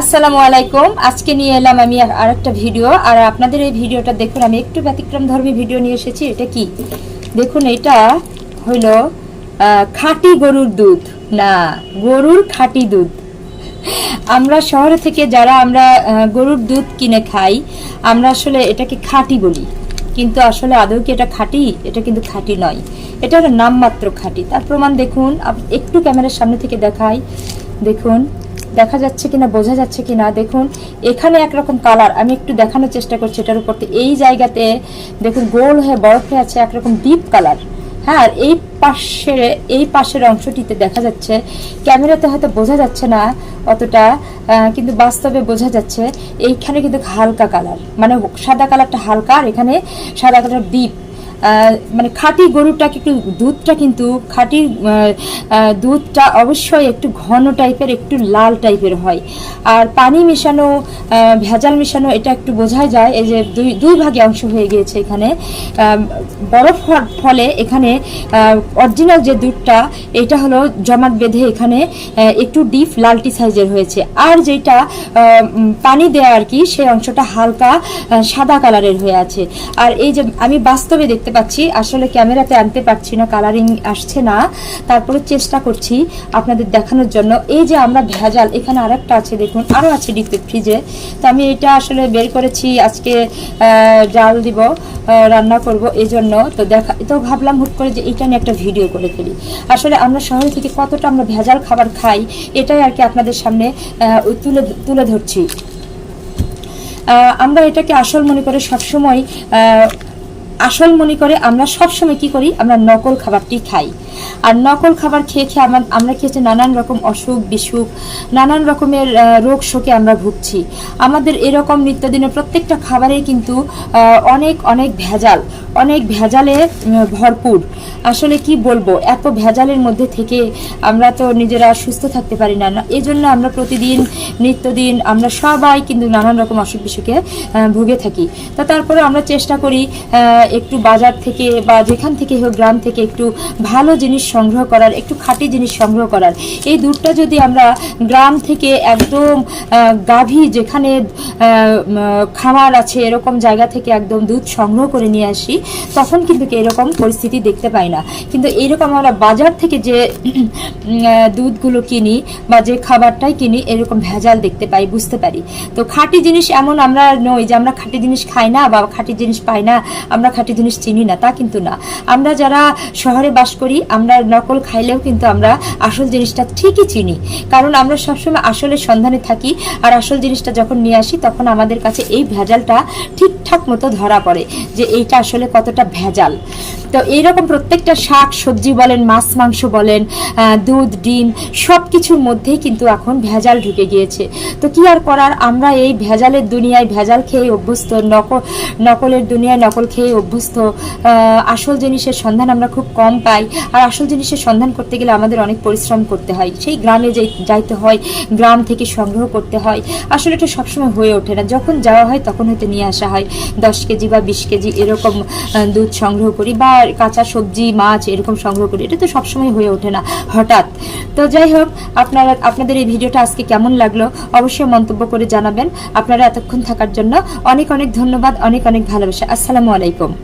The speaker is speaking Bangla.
আসসালামু আলাইকুম। আজকে নিয়ে এলাম আমি আর একটা ভিডিও। আর আপনাদের এই ভিডিওটা দেখুন, আমি একটু ব্যতিক্রম ধর্মী ভিডিও নিয়ে এসেছি, এটা কি? দেখুন, এটা হইল খাঁটি গরুর দুধ। না, গরুর খাঁটি দুধ। আমরা শহরে থেকে যারা আমরা গরুর দুধ কিনে খাই, আমরা আসলে এটাকে খাঁটি বলি। কিন্তু আসলে আদৌ কি এটা খাঁটি? এটা কিন্তু খাঁটি নয়। এটা নামমাত্র খাঁটি। তার প্রমাণ দেখুন একটু ক্যামেরার সামনে থেকে দেখাই। দেখুন দেখা যাচ্ছে কিনা, বোঝা যাচ্ছে কিনা, দেখুন, এখানে একরকম কালার আমি একটু দেখানোর চেষ্টা করছি এটার উপর এই জায়গাতে, দেখুন, গোল হয়ে বরফ হয়ে আছে একরকম ডিপ কালার হ্যাঁ এই পাশের এই পাশের অংশটিতে দেখা যাচ্ছে, ক্যামেরাতে হয়তো বোঝা যাচ্ছে না অতটা কিন্তু বাস্তবে বোঝা যাচ্ছে, এইখানে কিন্তু হালকা কালার মানে সাদা কালারটা হালকা, আর এখানে সাদা কালার ডিপ মানে খাঁটি গরুটা একটু, দুধটা কিন্তু খাঁটি দুধটা অবশ্যই একটু ঘন টাইপের, একটু লাল টাইপের হয়। আর পানি মেশানো ভেজাল মেশানো, এটা একটু বোঝাই যায়। এই যে দুই দুই ভাগে অংশ হয়ে গিয়েছে এখানে। বরফ হওয়ার ফলে এখানে অরিজিনাল যে দুধটা, এটা হলো জমাট বেঁধে এখানে একটু ডিপ, লালটি সাইজের হয়েছে। আর যেটা পানি দেওয়া আর কি, সেই অংশটা হালকা সাদা কালারের হয়ে আছে। আর এই যে আমি বাস্তবে দেখতে পাচ্ছি। আসলে ক্যামেরাতে আনতে পারছি না কালারিং আসছে না। তারপরে চেষ্টা করছি আপনাদের দেখানোর জন্য। এই যে আমরা ভেজাল, এখানে আরেকটা আছে, দেখুন আরও আছে ডিপে ফ্রিজে তো আমি এটা আসলে বের করেছি, আজকে জাল দিব রান্না করব এই জন্য তো দেখা, তো ভাবলাম হুট করে যে এটা নিয়ে একটা ভিডিও করে ফেলি। আসলে আমরা শহর থেকে কতটা আমরা ভেজাল খাবার খাই, এটাই আর কি আপনাদের সামনে তুলে তুলে ধরছি। আমরা এটাকে আসল মনে করে সবসময় আসল মনে করে আমরা সবসময় কি করি? আমরা নকল খাবারটি খাই। আর নকল খাবার খেয়ে খেয়ে আমার আমরা খেয়েছি নানান রকম অসুখ, বিসুখ, নানান রকমের রোগ শোকে আমরা ভুগছি। আমাদের এরকম নিত্যদিনের প্রত্যেকটা খাবারে কিন্তু অনেক অনেক ভেজাল, অনেক ভেজালে ভরপুর। আসলে কি বলব? এত ভেজালের মধ্যে থেকে আমরা তো নিজেরা সুস্থ থাকতে পারি না। এই জন্য আমরা প্রতিদিন, নিত্যদিন আমরা সবাই কিন্তু নানান রকম অসুখ বিসুখে ভুগে থাকি। তা তারপরে আমরা চেষ্টা করি একটু বাজার থেকে বা যেখান থেকে হোক গ্রাম থেকে একটু ভালো জিনিস সংগ্রহ করার, একটু খাঁটি জিনিস সংগ্রহ করার। এই দুধটা যদি আমরা গ্রাম থেকে একদম গাভী যেখানে খামার আছে, এরকম জায়গা থেকে একদম দুধ সংগ্রহ করে নিয়ে আসি, তখন কিন্তু এরকম পরিস্থিতি দেখতে পাই না। কিন্তু এরকম আমরা বাজার থেকে যে দুধগুলো কিনি বা যে খাবারটাই কিনি, এরকম ভেজাল দেখতে পাই, বুঝতে পারি। তো খাঁটি জিনিস এমন আমরা নই যে আমরা খাঁটি জিনিস খাই না বা খাঁটি জিনিস পাই না, আমরা খাঁটি জিনিস চিনি না, তা কিন্তু না। আমরা যারা শহরে বাস করি, আমরা নকল খাইলেও কিন্তু আমরা আসল জিনিসটা ঠিকই চিনি। কারণ আমরা সবসময় আসলের সন্ধানে থাকি, আর আসল জিনিসটা যখন নিয়ে আসি, তখন আমাদের কাছে এই ভেজালটা ঠিকঠাক মতো ধরা পড়ে যে এইটা আসলে কতটা ভেজাল। তো এইরকম প্রত্যেকটা শাক, সবজি বলেন, মাছ, মাংস বলেন দুধ, ডিম সব কিছুর মধ্যেই কিন্তু এখন ভেজাল ঢুকে গিয়েছে। তো কি আর করার? আমরা এই ভেজালের দুনিয়ায় ভেজাল খেয়ে অভ্যস্ত নকল নকলের দুনিয়ায় নকল খেয়ে অভ্যস্ত আসল জিনিসের সন্ধান আমরা খুব কম পাই। আর আসল জিনিসের সন্ধান করতে গেলে আমাদের অনেক পরিশ্রম করতে হয়। সেই গ্রামে যাই- যাইতে হয়, গ্রাম থেকে সংগ্রহ করতে হয়। আসলে এটা সবসময় হয়ে ওঠে না। যখন যাওয়া হয় তখন হয়তো নিয়ে আসা হয়। দশ কেজি বা বিশ কেজি এরকম দুধ সংগ্রহ করি বা কাঁচা সবজি, মাছ এরকম সংগ্রহ করি। এটা তো সবসময় হয়ে ওঠে না, হঠাৎ। তো যাই হোক, আপনারা, আপনাদের এই ভিডিওটা আজকে কেমন লাগল অবশ্যই মন্তব্য করে জানাবেন। আপনারা এতক্ষণ থাকার জন্য অনেক অনেক ধন্যবাদ, অনেক অনেক ভালোবাসা। আসসালামু আলাইকুম।